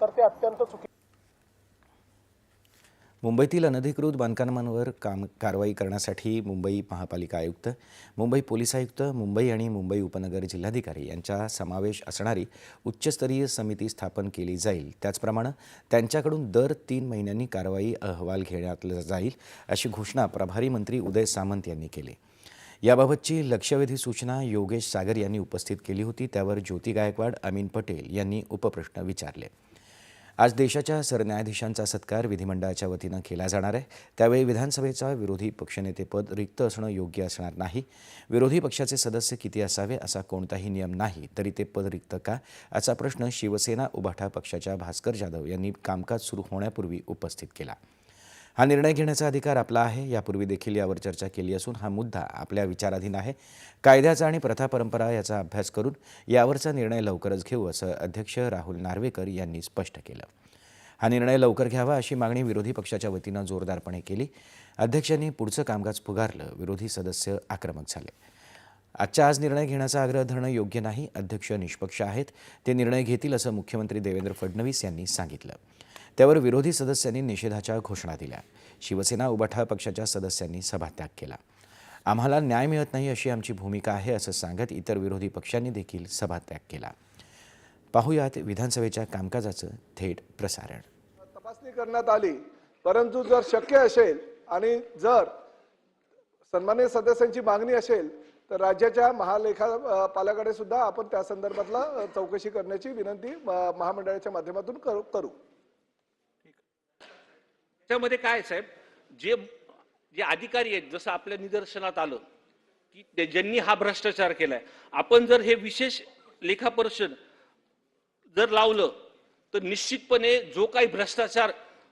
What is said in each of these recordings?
तर ते अत्यंत चुकी मुंबईतील अनधिकृत बांधकामांवर काम कारवाई करण्यासाठी मुंबई महापालिका आयुक्त मुंबई पोलीस आयुक्त मुंबई आणि मुंबई उपनगर जिल्हाधिकारी यांचा समावेश असणारी उच्चस्तरीय समिती स्थापन केली जाईल. त्याचप्रमाणे त्यांच्याकडून दर तीन महिन्यांनी कारवाई अहवाल घेण्यात जाईल अशी घोषणा प्रभारी मंत्री उदय सामंत यांनी केली. याबाबतची लक्षवेधी सूचना योगेश सागर यांनी उपस्थित केली होती. त्यावर ज्योती गायकवाड अमीन पटेल यांनी उपप्रश्न विचारले. आज देशाच्या सरन्यायाधीशांचा सत्कार विधिमंडळाच्या वतीनं केला जाणार आहे. त्यावेळी विधानसभेचा विरोधी पक्षनेतेपद रिक्त असणं योग्य असणार नाही. विरोधी पक्षाचे सदस्य किती असावे असा कोणताही नियम नाही तरी ते पद रिक्त का? असा प्रश्न शिवसेना उभाठा पक्षाच्या भास्कर जाधव यांनी कामकाज सुरू होण्यापूर्वी उपस्थित केला. हा निर्णय घेण्याचा अधिकार आपला आहे यापूर्वी देखील यावर चर्चा केली असून हा मुद्दा आपल्या विचाराधीन आहे. कायद्याचा आणि प्रथा परंपरा याचा अभ्यास करून यावरचा निर्णय लवकरच घेऊ असं अध्यक्ष राहुल नार्वेकर यांनी स्पष्ट केलं. हा निर्णय लवकर घ्यावा अशी मागणी विरोधी पक्षाच्या वतीनं जोरदारपणे केली. अध्यक्षांनी पुढचं कामकाज फुगारलं विरोधी सदस्य आक्रमक झाले. आजच्या आज निर्णय घेण्याचा आग्रह धरणं योग्य नाही अध्यक्ष निष्पक्ष आहेत ते निर्णय घेतील असं मुख्यमंत्री देवेंद्र फडणवीस यांनी सांगितलं. त्यावर विरोधी सदस्यांनी निषेधाच्या घोषणा दिल्या. शिवसेना उबाठा पक्षाच्या सदस्यांनी सभात्याग केला. आम्हाला न्याय मिळत नाही अशी आमची भूमिका आहे असं सांगत इतर विरोधी पक्षांनी देखील सभात्याग केला. पाहुयात विधानसभेच्या कामकाजाचं थेट प्रसारण. तपासणी करण्यात आली. परंतु जर शक्य असेल आणि जर सन्मान्य सदस्यांची मागणी असेल तर राज्याच्या महालेखा सुद्धा आपण त्या संदर्भातला चौकशी करण्याची विनंती महामंडळाच्या माध्यमातून करू करू. त्यामध्ये काय आहे, साहेब? जे जे अधिकारी आहेत जसं आपल्या निदर्शनात आलं की ते- ज्यांनी हा भ्रष्टाचार केलाय आपण जर हे विशेष लेखापरीक्षण जर लावलं तर निश्चितपणे जो काही भ्रष्टाचार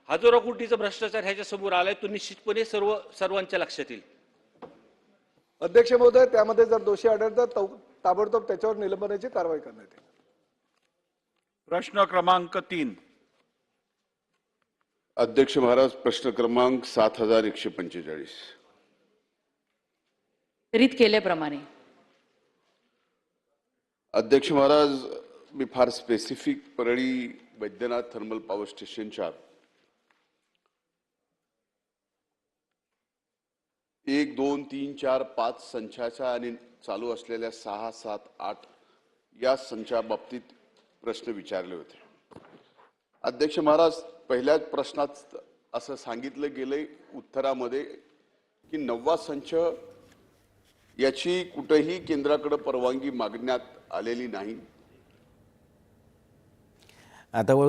हजारो कोटीचा भ्रष्टाचार ह्याच्या समोर आलाय तो निश्चितपणे सर्व सर्वांच्या लक्षात येईल. अध्यक्ष महोदय त्यामध्ये जर दोषी आढळतात तौ- ताबडतोब त्याच्यावर निलंबनाची कारवाई करण्यात येईल. प्रश्न क्रमांक तीन. अध्यक्ष महाराज प्रश्न क्रमांक सात हजार एकशे पंचेचाळीस. वितरित केल्याप्रमाणे. अध्यक्ष महाराज मी फार specific Parli Vaidyanath thermal power स्टेशनच्या एक दोन तीन चार पाच संचाच्या आणि चालू असलेल्या सहा सात आठ या संचा बाबतीत प्रश्न विचारले होते. अध्यक्ष महाराज पहिल्याच प्रश्नात असं सांगितलं गेलंय उत्तरामध्ये की नववा संच याची कुठेही केंद्राकडे परवानगी मागण्यात आलेली नाही. आता